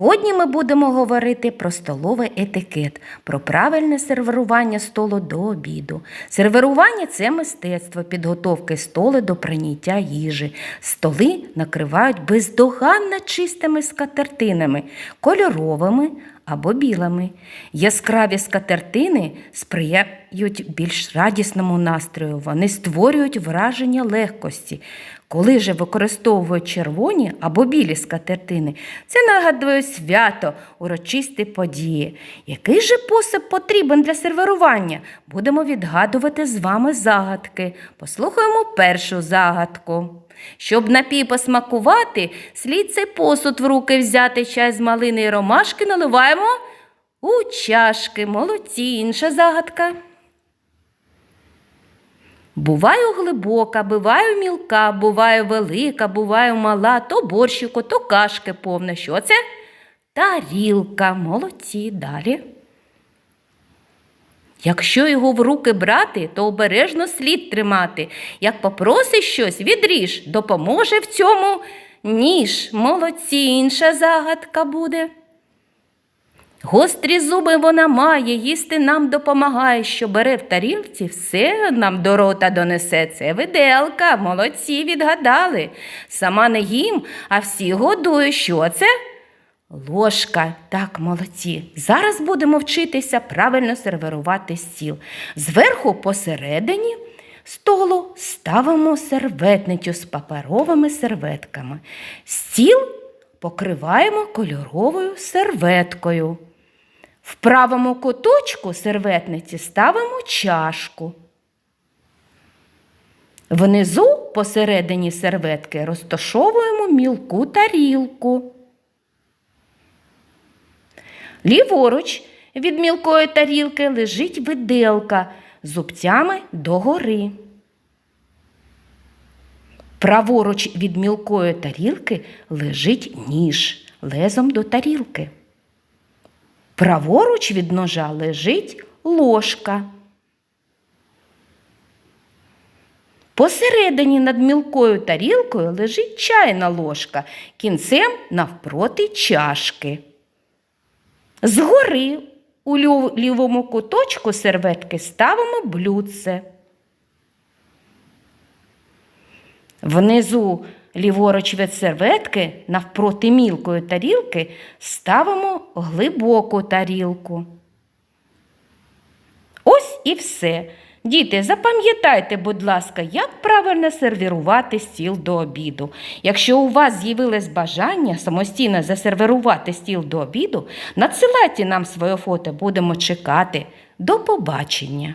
Сьогодні ми будемо говорити про столовий етикет, про правильне сервірування столу до обіду. Сервірування це мистецтво підготовки столу до прийняття їжі. Столи накривають бездоганно чистими скатертинами, кольоровими або білими. Яскраві скатертини сприяють більш радісному настрою. Вони створюють враження легкості. Коли же використовують червоні або білі скатертини, це нагадує свято, урочисті події. Який же посип потрібен для сервірування? Будемо відгадувати з вами загадки. Послухаємо першу загадку. Щоб напій посмакувати, слід цей посуд в руки взяти чай з малини і ромашки наливаємо у чашки. Молодці. Інша загадка. Буваю глибока, буваю мілка, буваю велика, буваю мала, то борщику, то кашки повна. Що це? Тарілка. Молодці. Далі. Якщо його в руки брати, то обережно слід тримати. Як попросиш щось, відріж, допоможе в цьому ніж. Молодці, інша загадка буде. Гострі зуби вона має, їсти нам допомагає, що бере в тарілці, все нам до рота донесе. Це виделка, молодці відгадали. Сама не їм, а всі годую. Що це? Ложка. Так, молодці. Зараз будемо вчитися правильно сервірувати стіл. Зверху посередині столу ставимо серветницю з паперовими серветками. Стіл покриваємо кольоровою серветкою. В правому куточку серветниці ставимо чашку. Внизу посередині серветки розташовуємо мілку тарілку. Ліворуч від мілкої тарілки лежить виделка зубцями догори. Праворуч від мілкої тарілки лежить ніж лезом до тарілки. Праворуч від ножа лежить ложка. Посередині над мілкою тарілкою лежить чайна ложка, кінцем навпроти чашки. Згори у лівому куточку серветки ставимо блюдце. Внизу ліворуч від серветки навпроти мілкої тарілки ставимо глибоку тарілку. Ось і все. Діти, запам'ятайте, будь ласка, як правильно сервірувати стіл до обіду. Якщо у вас з'явилось бажання самостійно засервірувати стіл до обіду, надсилайте нам своє фото, будемо чекати. До побачення!